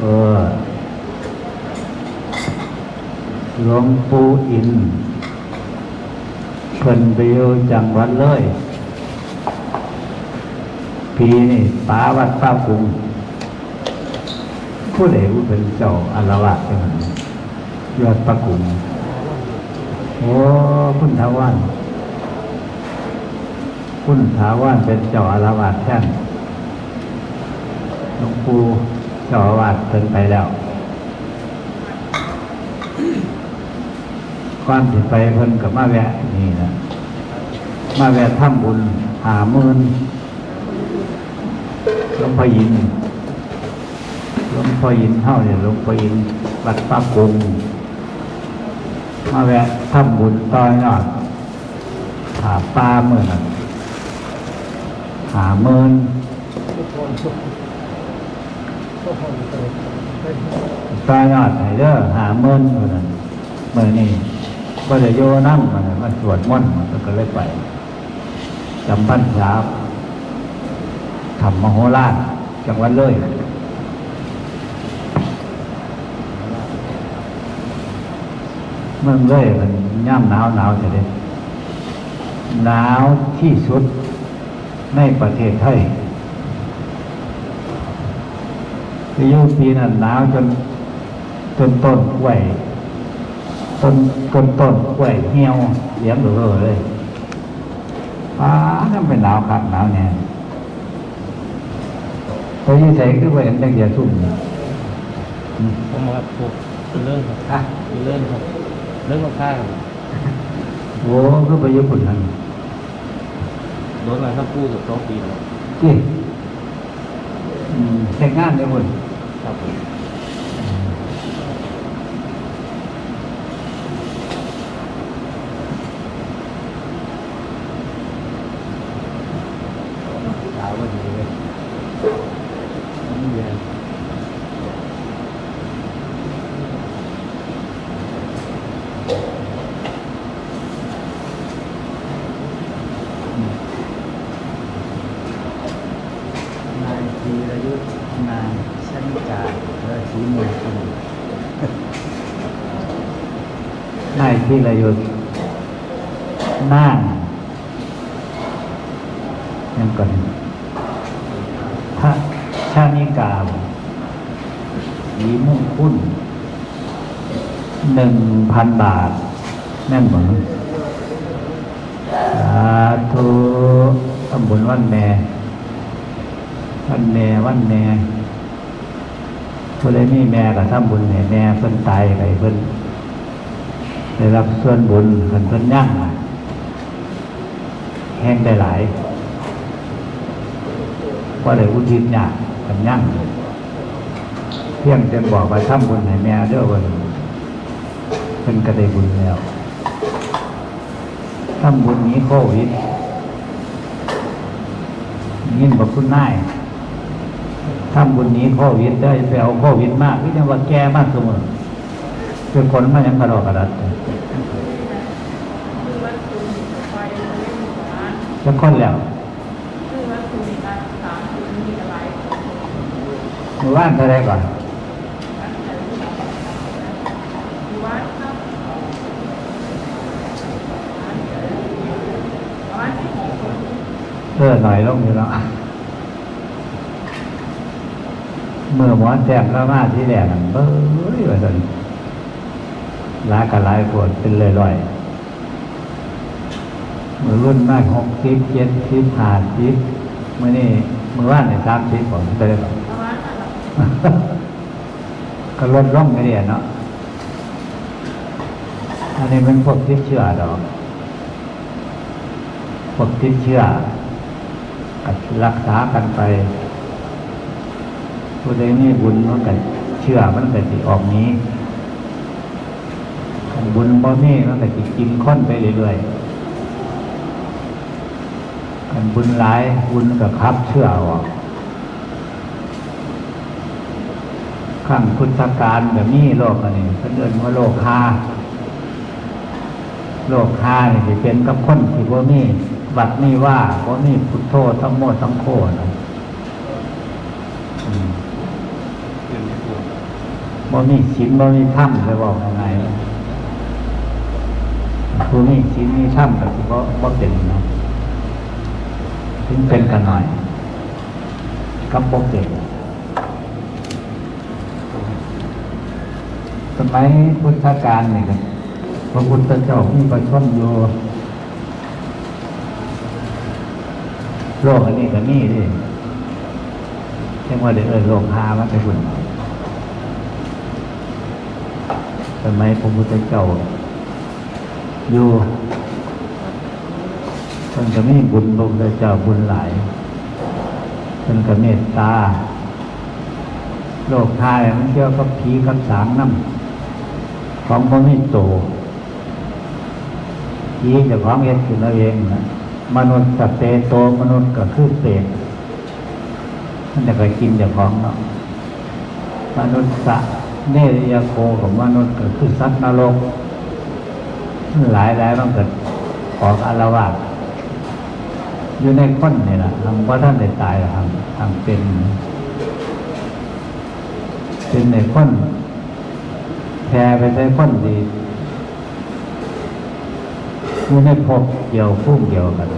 เออหลวงปู่อินเพิ่นไปอยู่จังหวัดเลย ปีนี่ป้าวัดป้ากุงผู้ใดผู้เป็นเจ้าอารวาสจังหวัดยอดป้ากุงโอ้คุณทาวัน คุณทาวันเป็นเจ้าอาวาสแท่นหลวงปู่เจ้าอาวาสเพิ่นไปแล้วความสิไปเพิ่นกับมาแวะนี่นะมาแวะทำบุญหาหมื่นหลวงพ่อยินหลวงพ่อยินเท่าเนี่ยหลวงพ่อยินวัดป้ากุงมาแวะทำบุญต่อยอดหาปลาเมื่อนั้น หาเมินต่อยอดไหนเด้อหาเมินเมื่อนั้นเมื่อนี้ก็จะโยนั่งมันมาสวดมนต์มันก็เลยไปจำพันษาทำมโหฬารจังหวัดเลยเมืองเลยมันย่ำหนาวหนาวจะได้หนาวที่สุด ในประเทศไทยอายุปีนั้นหนาวจนต้นต้นกล้วยต้นต้นต้นกล้วยเหี่ยวเหลี้ยงเหลือเลยอ้านั่นเป็นหนาวครับหนาวแน่ตัวยี่ใส่คือว่าเห็นจังเดียวทุ่มอืมผมครับพวกเรื่องครับอะเรื่องครับเรื่องกับข้าวโอ้คือไปญี่ปุ่นนั่น โดนมาทั้งคู่กับสองปีแล้วที่อืมแต่งงานได้หมดครับผม สาวก็ดีเลยนี่เรียนอืม มีรยุทธ์นางชันิกาเออสีมือคุณนายธีรยุทธ์นางยังก่อนพระชานิกาสีมุ่งคุณหนึ่งพันบาทแม่นหมดสาธุทำบุญวันแม่ วันแม่วันแม่ผู้ใดมีแม่ก็ทำบุญให้แม่เพิ่นตายไปเพิ่นได้รับส่วนบุญเพิ่นเพิ่นยั่งแห้งได้หลายว่าเลยอุทิศเนี่ยกันยั่งเพียงแต่บอกว่าทำบุญให้แม่เด้อวันเป็นกระไดบุญแล้วทำบุญนี้โควิดยินบอกคุณนาย ทำบุญนี้โควิดได้ไปเอาโควิดมากที่จะว่าแก้มากเสมอเป็นคนไมายังกระดอกกระดัดจะคนแล้วหมู่บ้านเท่าไรก่อนเออหน่อยลงอยู่แล้ว เมื่อหมอแจมแล้วมาที่แรกนั่นเบ้ยว่าสันลากระลายปวดเป็นเลยลอยๆมือรุ่นมากหกสิบเจ็ดสิบห้าสิบเมื่อนี่มือว่านในสามสิบผมไปเลยก็ลดล่องไปเรียนเนาะอันนี้เป็นพวกติดเชื้อดอกพวกติดเชื้อก็รักษากันไป ผู้ใดมีบุญมันก็เชื่อมันก็สิออกนี้บุญบ่มีมันก็สิกินค้นไปเรื่อยๆคันบุญหลายบุญก็คับเชื่อออกขั้งพุทธการแบบนี้โลกอันนี้เพิ่นเอิ้นว่าโลกคาโลกคานี่สิเป็นกับคนที่บ่มีบัดนี้ว่าเพราะนี่พุทโธทั้งโมทั้งโคนะอืม เรื่องนี้ปู บ่มีศีลบ่มีธรรมไปบอกยังไงผู้มีศีลมีธรรมก็สิบ่บ่เป็นเนาะถึงเป็นกันหน่อยกับบ่เป็นสมัยพุทธกาลนี่ก็พระพุทธเจ้ามีประชนอยู่โลกอันนี้ก็มีดิเรียกว่าเดี๋ยวเออโลกหามันไปหุ่น สมัยพระพุทธเจ้าอยู่เพิ่นก็มีบุญพระพุทธเจ้าบุญหลายเพิ่นก็เมตตา โลกทายมันเกี่ยวกับผีกับสางน้ำของพระมิโตผีจะของเฮ็ดขึ้นเอาเองนะมนุษย์สตเตโตมนุษย์ก็คือเปรตมันจะไปกินจ้าของเนาะมนุษย์สะ เนรยโคของมนุษย์ก็คือสัตว์นรก หลายหลายมันเกิดออกอารวาสอยู่ในคนนี่แหละทำว่าท่านได้ตายหรอกครับทำเป็น เป็นในคนแพ่ไปใช้คนดีอยู่ในภพเกี่ยวพุ่มเกี่ยวกัน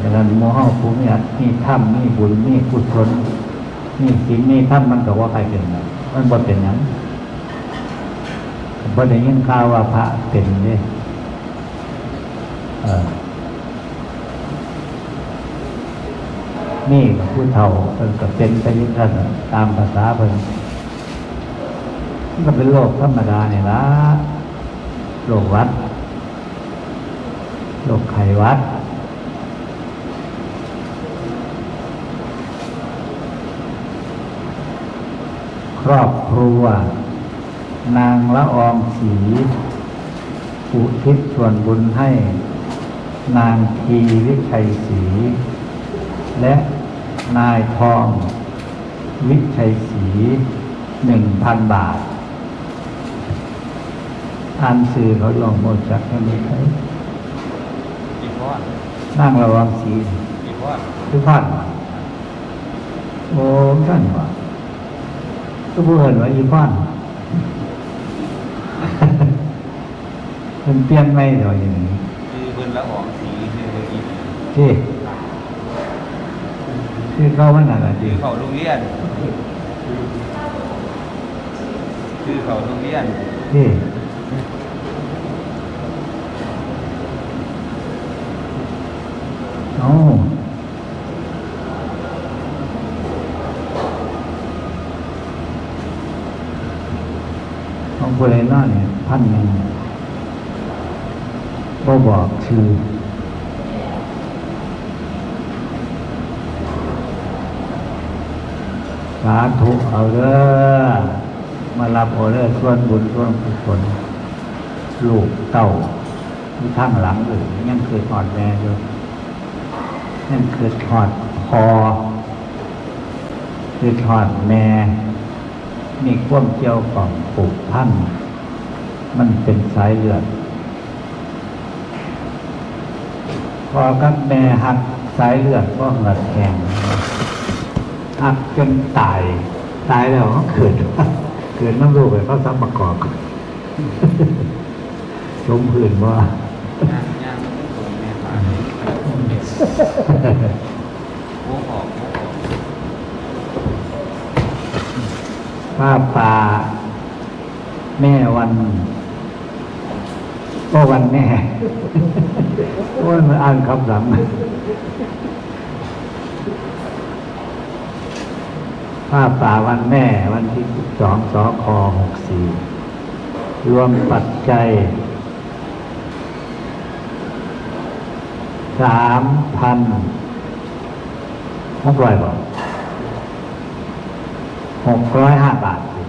ดังนั้นโมหะภูมิอัตมีธรรมมีบุญมีกุศล นี่สิ่งนี้ท่านมันก็ว่าใครเป็นนะมันบ่เป็นหยังบ่ได้ยินข่าวว่าพระเป็นนี่เออนี่ก็ผู้เฒ่าเพิ่นก็เป็นไปยิ่ท่านน่ะตามภาษาเพิ่นก็เป็นโรคธรรมดาเนี่ยละโรคหวัดโรคไขวัด ครอบครัว นางละอองศรีอุทิศส่วนบุญให้ นางทีวิชัยศรีและนายทอง วิชัยศรีหนึ่งพันบาทอ่านสื่อเขาลองโมจักให้มีใครอีพอดนั่งระวังศรีอีพอดทุกท่านโอ้ท่านว่า ก็พูดเห็นว่าอีพ่อนมันเปลี่ยนไหมเดี๋ยวอย่างนี้คือเพิ่นละอองสีคือเมื่อกี้ที่ที่เขาว่านั่นแหละคืที่อเขาโรงเรียน คือเขาโรงเรียนที่โอ้ ของบุเรนาเนี่ยพันหนึ่งก็บอกชื่อสาธุเอาเด้อมารับเอาเด้อส่วนบุญส่วนกุศลลูกเต้าที่ทั้งหลังอื่นยังเคยทอดแม่อยู่ยังเคยทอดพอคือทอดแม่ มีความเกี่ยวกับปลูกพันธุ์มันเป็นสายเลือดพอกับแม่หักสายเลือดก็เหือดแข็งหักจนตายตายแล้วเขาเกิดเกิดน้ำรูปไปเขาซ้ำประกอบชมผื่นว่าย่างย่างตรงแม่ผ่านโค้งออกโค้งออก ผ้าป่า แม่วันก็วันแม่โอ้ยมันอ่านคำสั่งผ้าป่าวันแม่ วันที่สองสอคหกสี่รวมปัจจัยสามพันหกร้อยบาท หกร้อยห้าบาทสิ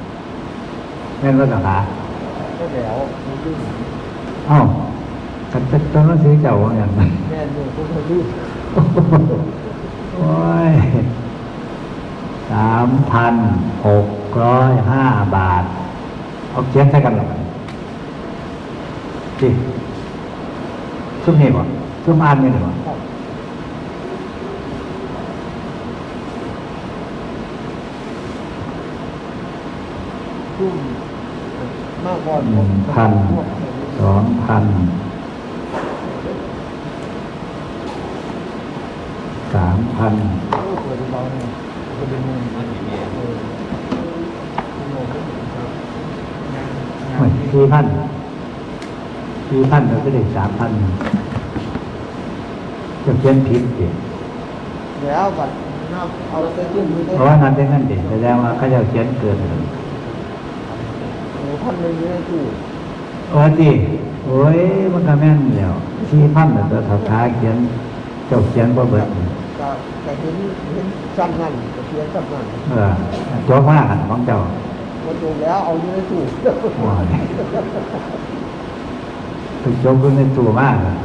แม่นก็ต่างหาก็แล้วมันดื้อเอ้าแต่จะต้องซื้อเจ้าว่าอย่างนั้นแม่เนี่ยพวกมันดื้อโอ้ยสามพันหกร้อยห้าบาทเอาเขียนใช้กันหรอที่ซุ่มนี่บ่ซุ่มอ่านนี่หรือบ่ ครับซุ่มมากกว่า หนึ่งพันสองพันสามพันสี่พันสี่พันเราก็ได้สามพันจะเขียนผิดเด็แล้วบัดน้ำเอาไปจุ่มไปเพราะว่านั้นเป็นนั่นเด็แสดงว่าเขาจะเขียนเกินโอ้ พันหนึ่งอยู่ในตู้โอ้จีโอ้ยมันก็แม่นแล้วสี่พันแต่ตัวสถาเขียนเจ้าเขียนบ่เบิดก็แต่เห็นเห็นซ้ำนั่นก็เพียงซ้ำนั่นเออจบมากอันของเจ้าพอจบแล้วเอาอยู่ในตู้โอ้ยไปจบก็ในตัวมากอะ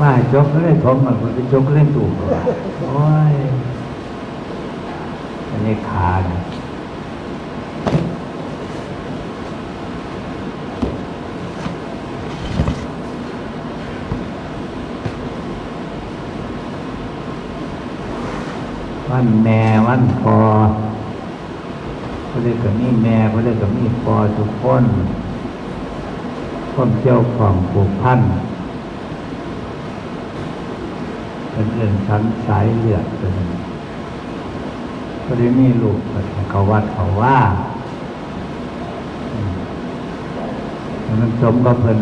มาให้จบก็ได้ทมมันไปจบก็เล่นตัวโอ้ยอันนี้ขาเวันแม่วันพอเพื่อนกับนี่แม่เพื่อนกับนี่พอทุกคนคนเจ้าของผูกพันเป็นเรื่องชั้นสายเลือดเป็นก็ได้มีลูกเขาวัดเขาว่ามันสมกับเพิ่น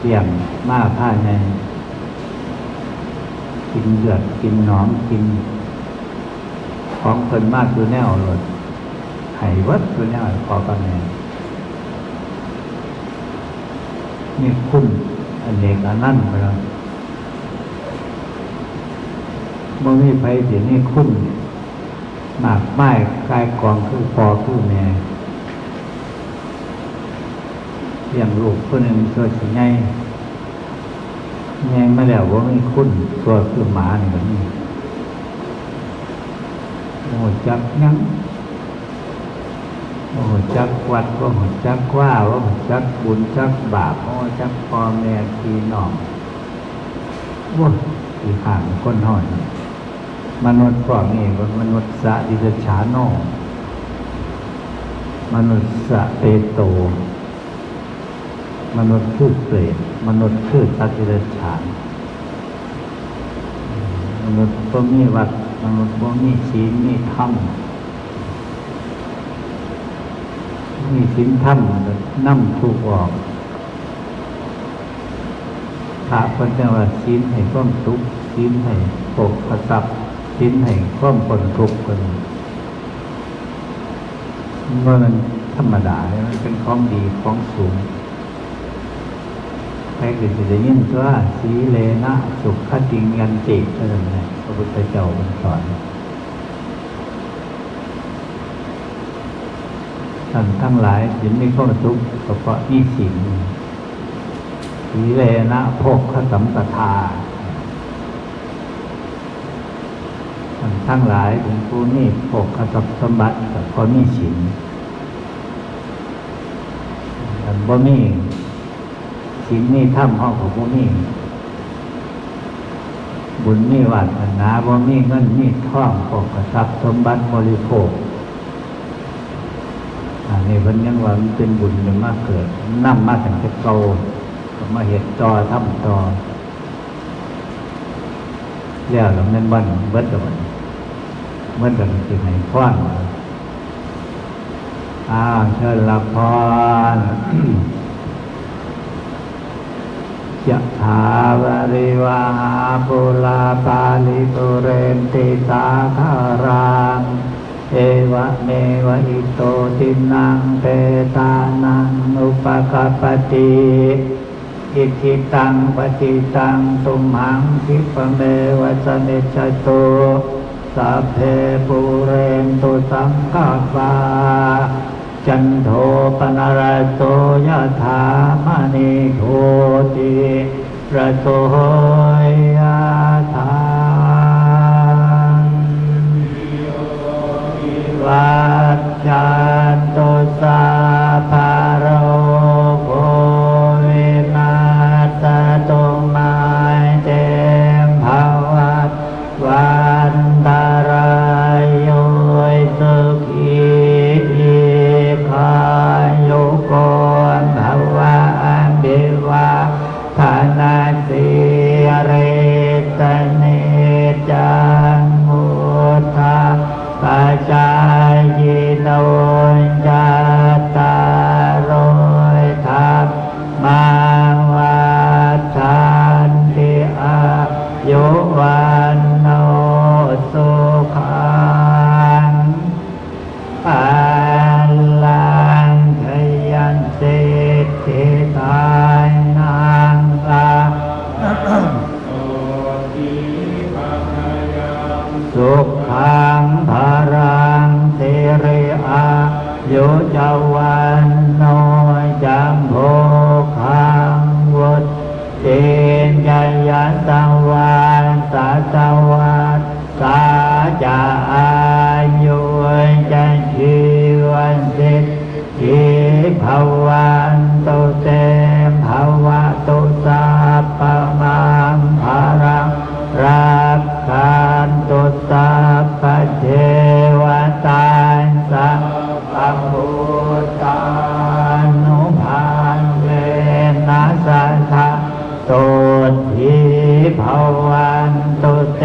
เกี่ยงมากผ้าไงกินเลือดกินหนองกิน ของเพิ่นมากคือแนวเลยไห้วัดคือแนวพอกันแน่นี่คุณอันเอกอนั่นไปแล้วเมื่อมีไฟเสียนี่คุณหมากไม้กายกองคือพอคือแม่เลี้ยงลูกคนหนึ่งตัวสิไงแงมาแล้วว่ามีคุณตัวคือหมานี่แบบนี้ โอ้จักยังโอ้จักวัดว่าหัจักว่าว่าหัจักบุญจักบาปโอ้จักพ่อแม่พี่น้องว้าอีห่างคนหอนมนุษย์พวกนี้เป็นมนุษย์สะดิฉาโนมนุษย์สะเปโต มนุษย์คือเปรตมนุษย์คือสัตว์ดิฉานมนุษย์บ่มีวัด มนุษย์บ่มีศีลมีธรรมมีศีลธรรมนั่ทุกออกพระพุทธว่าศีลให้ความสุขศีลให้ปกประสับศีลให้ความผลทุกข์กันว่ามันธรรมดาเลยมันเป็นของดีของสูงใครก็จะได้ยินว่าสีเลนะสุขคติงยันติอะไรแบบนี้ ระพุทธเจ้ามันสอนท่านทั้งหลายยินไม่เข้าสุกข์เฉพาะนี่สิ่งสีเลนะโภคขสัมปทาท่านทั้งหลายเป็นผู้นี่โภคขสัมสมบัติกับพอนี่สินท่านบ่มีสิ่งนี้ถ้ำห้องของพวกนี้ บุญมีวาสนาบ่มีเงินมีท่องปกทรัพย์สมบัติบริโภคอันนี้เพิ่นยังว่ามันเป็นบุญเป็นมาเกิดนำมาตั้งแต่เก่าก็มาเห็ดต่อทำต่อแล้วแล้วแม่นวันเบิดแล้วบันเบิดแล้วมันสิให้พรอ้าวเชิญละพร ยะถาวริวาหาปุลาปาลิปุเรนติสาคารังเอวะเมวะอิโตตินังเปตานังอุปกปปติอิทิตังปฏิตังตุมหังคิปเมวะสเนจจโตสัพเพปุเรนตุสังกปา จันโทปนารโตยะถามณิโทติระโทยะถาวัจจันตุสาภา ธนาสีเรตเนจา ตุทิภวันตุเต